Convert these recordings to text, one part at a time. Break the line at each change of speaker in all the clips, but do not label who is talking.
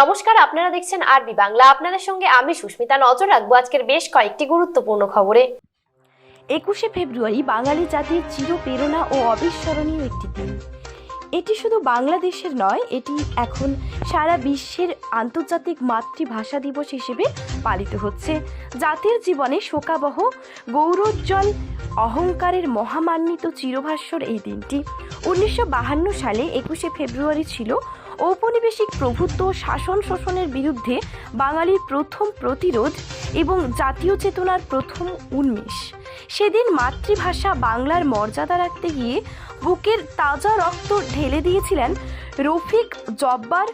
নমস্কার, আপনারা দেখছেন আরবি বাংলা। আপনাদের সঙ্গে আমি সুস্মিতা। নজর রাখব আজকের বেশ কয়েকটি গুরুত্বপূর্ণ খবরে।
একুশে ফেব্রুয়ারি বাঙালি জাতির চিরপ্রেরণা ও অবিস্মরণীয় একটি দিন। এটি শুধু বাংলাদেশের নয়, এটি এখন সারা বিশ্বের আন্তর্জাতিক মাতৃভাষা দিবস হিসেবে পালিত হচ্ছে। জাতির জীবনে শোকাবহ, গৌরোজ্জ্বল, অহংকারের মহামান্বিত চিরভাষ্যর এই দিনটি। উনিশশো সালে একুশে ফেব্রুয়ারি ছিল ঔপনিবেশিক প্রভুত্ব শাসন শোষণের বিরুদ্ধে বাঙালির প্রথম প্রতিরোধ এবং জাতীয় চেতনার প্রথম উন্মেষ। সেদিন মাতৃভাষা বাংলার মর্যাদা রাখতে গিয়ে বুকের তাজা রক্ত ঢেলে দিয়েছিলেন রফিক জব্বার,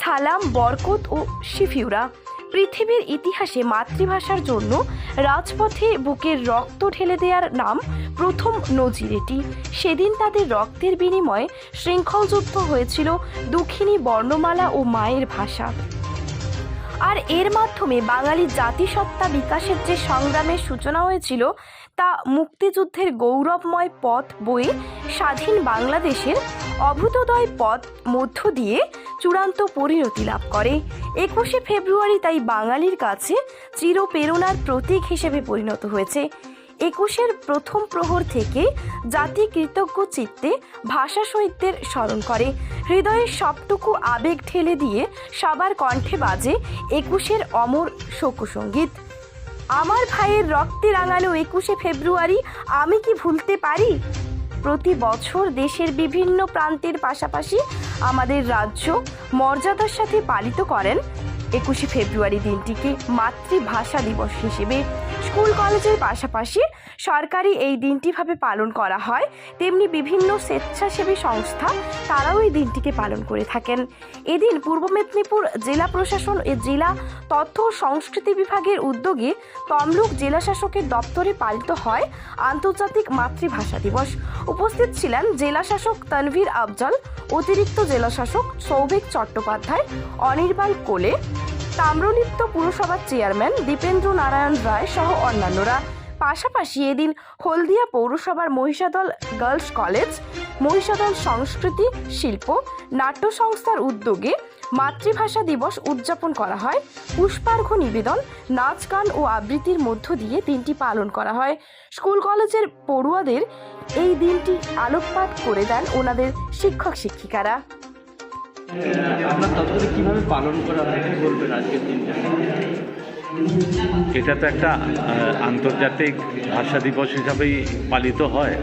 সালাম বরকত ও শিফিউরা। পৃথিবীর ইতিহাসে মাতৃভাষার জন্য রাজপথে বুকের রক্ত ঢেলে দেওয়ার নাম প্রথম নজির এটি। সেদিন তাদের রক্তের বিনিময়ে শৃঙ্খল যুদ্ধ হয়েছিল দুঃখিনী বর্ণমালা ও মায়ের ভাষা। আর এর মাধ্যমে বাঙালি জাতিসত্তা বিকাশের যে সংগ্রামের সূচনা হয়েছিল, তা মুক্তিযুদ্ধের গৌরবময় পথ বয়ে স্বাধীন বাংলাদেশের অভ্যুদয় পথ মধ্য দিয়ে চূড়ান্ত পরিণতি লাভ করে। একুশে ফেব্রুয়ারি তাই বাঙালির কাছে চিরপ্রেরণার প্রতীক হিসেবে পরিণত হয়েছে। একুশের প্রথম প্রহর থেকে জাতি কৃতজ্ঞ চিত্তে ভাষা শহীদদের স্মরণ করে। হৃদয়ের সবটুকু আবেগ ঠেলে দিয়ে সবার কণ্ঠে বাজে একুশের অমর শোকসঙ্গীত আমার ভাইয়ের রক্তে রাঙানো একুশে ফেব্রুয়ারি আমি কি ভুলতে পারি? প্রতি বছর দেশের বিভিন্ন প্রান্তের পাশাপাশি আমাদের রাজ্য মর্যাদার সাথে পালিত করেন। একুশে ফেব্রুয়ারি দিনটিকে মাতৃভাষা দিবস হিসেবে স্কুল কলেজের পাশাপাশি সরকারি এই দিনটিভাবে পালন করা হয়। তেমনি বিভিন্ন স্বেচ্ছাসেবী সংস্থা তারাও এই দিনটিকে পালন করে থাকেন। এদিন পূর্ব মেদিনীপুর জেলা প্রশাসন ও জেলা তথ্য ও সংস্কৃতি বিভাগের উদ্যোগে তমলুক জেলা শাসকের দপ্তরে পালিত হয় আন্তর্জাতিক মাতৃভাষা দিবস। উপস্থিত ছিলেন জেলা শাসক তানভীর আফজল, অতিরিক্ত জেলা শাসক সৌভিক চট্টোপাধ্যায়, অনির্বাণ কোলে তাম্রলিপ্ত পুরসভার চেয়ারম্যান দীপেন্দ্র নারায়ণ রায় সহ অন্যান্যরা। পাশাপাশি এদিন হলদিয়া পৌরসভার মহিষাদল গার্লস কলেজ, মহিষাদল সংস্কৃতি, শিল্প, নাট্য সংস্থার উদ্যোগে মাতৃভাষা দিবস উদযাপন করা হয়। পুষ্পার্ঘ নিবেদন, নাচ গান ও আবৃত্তির মধ্য দিয়ে দিনটি পালন করা হয়। স্কুল কলেজের পড়ুয়াদের এই দিনটি আলোকপাত করে দেন ওনাদের শিক্ষক শিক্ষিকারা
আপনার কীভাবে পালন করা হয় বলবেন আজকের দিনটা?
এটা তো একটা আন্তর্জাতিক ভাষা দিবস হিসাবেই পালিত হয়।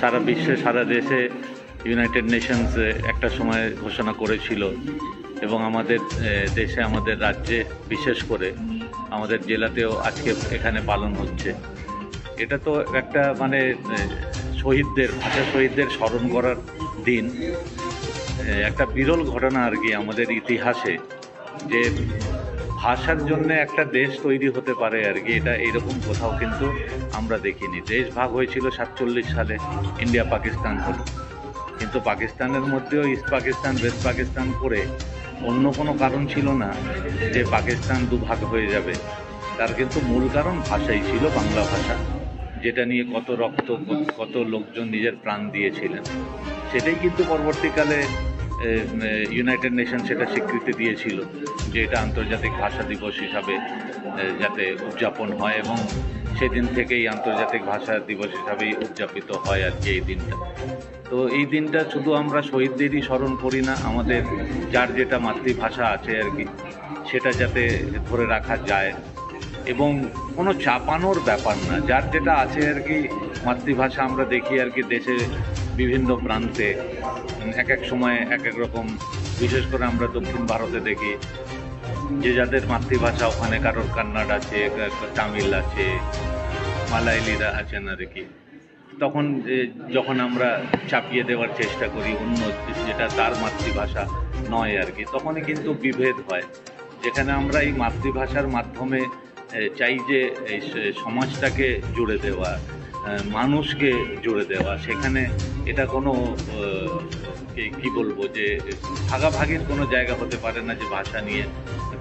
সারা বিশ্বে, সারা দেশে ইউনাইটেড নেশনস একটা সময় ঘোষণা করেছিল এবং আমাদের দেশে, আমাদের রাজ্যে বিশেষ করে আমাদের জেলাতেও আজকে এখানে পালন হচ্ছে। এটা তো একটা মানে শহীদদের, ভাষা শহীদদের স্মরণ করার দিন। একটা বিরল ঘটনা আর কি আমাদের ইতিহাসে, যে ভাষার জন্য একটা দেশ তৈরি হতে পারে আর কি, এটা এরকম কোথাও কিন্তু আমরা দেখিনি। দেশ ভাগ হয়েছিল সাতচল্লিশ সালে, ইন্ডিয়া পাকিস্তান হলো। কিন্তু পাকিস্তানের মধ্যেও ইস্ট পাকিস্তান, ওয়েস্ট পাকিস্তান করে অন্য কোনো কারণ ছিল না যে পাকিস্তান দুভাগ হয়ে যাবে। তার কিন্তু মূল কারণ ভাষাই ছিল বাংলা ভাষা, যেটা নিয়ে কত রক্ত কত- কত লোকজন নিজের প্রাণ দিয়েছিলেন। সেটাই কিন্তু পরবর্তীকালে ইউনাইটেড নেশন সেটা স্বীকৃতি দিয়েছিল যে এটা আন্তর্জাতিক ভাষা দিবস হিসাবে যাতে উদযাপন হয় এবং সেদিন থেকেই আন্তর্জাতিক ভাষা দিবস হিসাবেই উদযাপিত হয় আর কি এই দিনটা। তো এই দিনটা শুধু আমরা শহীদদেরই স্মরণ করি না, আমাদের যার যেটা মাতৃভাষা আছে আর কি, সেটা যাতে ধরে রাখা যায় এবং কোনো চাপানোর ব্যাপার না, যার যেটা আছে আর কি মাতৃভাষা আমরা দেখি আর কি দেশের বিভিন্ন প্রান্তে এক এক সময়ে এক এক রকম। বিশেষ করে আমরা দক্ষিণ ভারতে দেখি, যে যাদের মাতৃভাষা ওখানে কারোর কান্নাড আছে তামিল আছে, মালায়ালিরা আছেন আর কি তখন যখন আমরা চাপিয়ে দেওয়ার চেষ্টা করি অন্য, যেটা তার মাতৃভাষা নয় আর কি, তখনই কিন্তু বিভেদ হয়। যেখানে আমরা এই মাতৃভাষার মাধ্যমে চাই যে এই সমাজটাকে জুড়ে দেওয়া। মানুষকে জুড়ে দেওয়া। সেখানে এটা কোনো কি- বলব যে, ভাগাভাগির কোনো জায়গা হতে পারে না যে ভাষা নিয়ে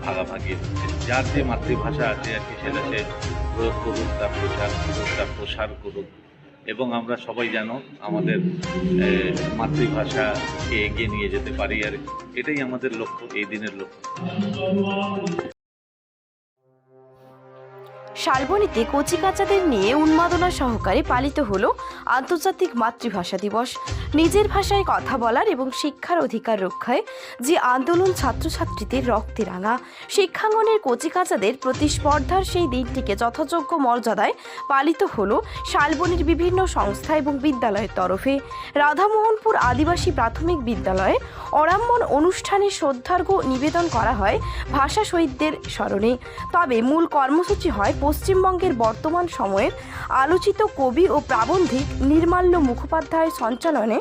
ভাগাভাগি হচ্ছে। যার যে মাতৃভাষা আছে আর কি, সেটা সে প্রয়োগ করুক, তার প্রচার করুক, তার প্রসার করুক। এবং আমরা সবাই যেন আমাদের মাতৃভাষাকে এগিয়ে নিয়ে যেতে পারি। আর এটাই আমাদের লক্ষ্য, এই দিনের লক্ষ্য।
শালবনীতে কচিকাচাদের নিয়ে উন্মাদনা সহকারে পালিত হল আন্তর্জাতিক মাতৃভাষা দিবস। নিজের ভাষায় কথা বলার এবং শিক্ষার অধিকার রক্ষায় যে আন্দোলন ছাত্রছাত্রীদের রক্তে রাঙা, শিক্ষাঙ্গনের কচিকাচাদের প্রতিস্পর্ধার সেই দিনটিকে যথাযোগ্য মর্যাদায় পালিত হল শালবনীর বিভিন্ন সংস্থা এবং বিদ্যালয়ের তরফে। রাধামোহনপুর আদিবাসী প্রাথমিক বিদ্যালয়ে অরাম্মন অনুষ্ঠানে শ্রদ্ধার্ঘ নিবেদন করা হয় ভাষা শহীদদের স্মরণে। তবে মূল কর্মসূচি হয় পশ্চিমবঙ্গের বর্তমান সময়ের আলোচিত কবি ও প্রাবন্ধিক নির্মাল্য মুখোপাধ্যায় সঞ্চালনে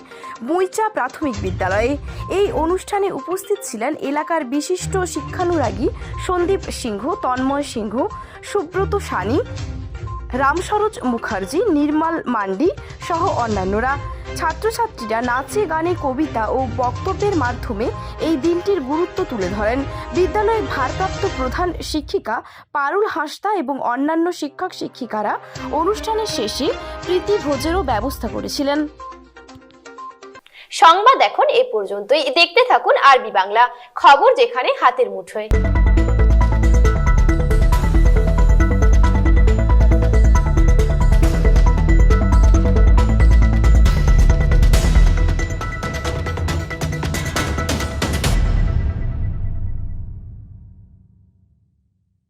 বুইচা প্রাথমিক বিদ্যালয়ে এই অনুষ্ঠানে উপস্থিত ছিলেন এলাকার বিশিষ্ট শিক্ষানুরাগী সন্দীপ সিংহ, তন্ময় সিংহ, সুব্রত সানি রামসরোজ মুখার্জি, নির্মল মান্ডি সহ অন্যান্যরা। ছাত্রছাত্রীরা নাচে, গানে, কবিতা ও বক্তব্যের মাধ্যমে এই দিনটির গুরুত্ব তুলে ধরেন। বিদ্যালয়ের ভারপ্রাপ্ত প্রধান শিক্ষিকা পারুল হাসদা এবং অন্যান্য শিক্ষক শিক্ষিকারা অনুষ্ঠানের শেষে প্রীতি ভোজেরও ব্যবস্থা করেছিলেন।
সংবাদ এখন এ পর্যন্তই। দেখতে থাকুন আরবি বাংলা। খবর যেখানে, হাতের মুঠোয়।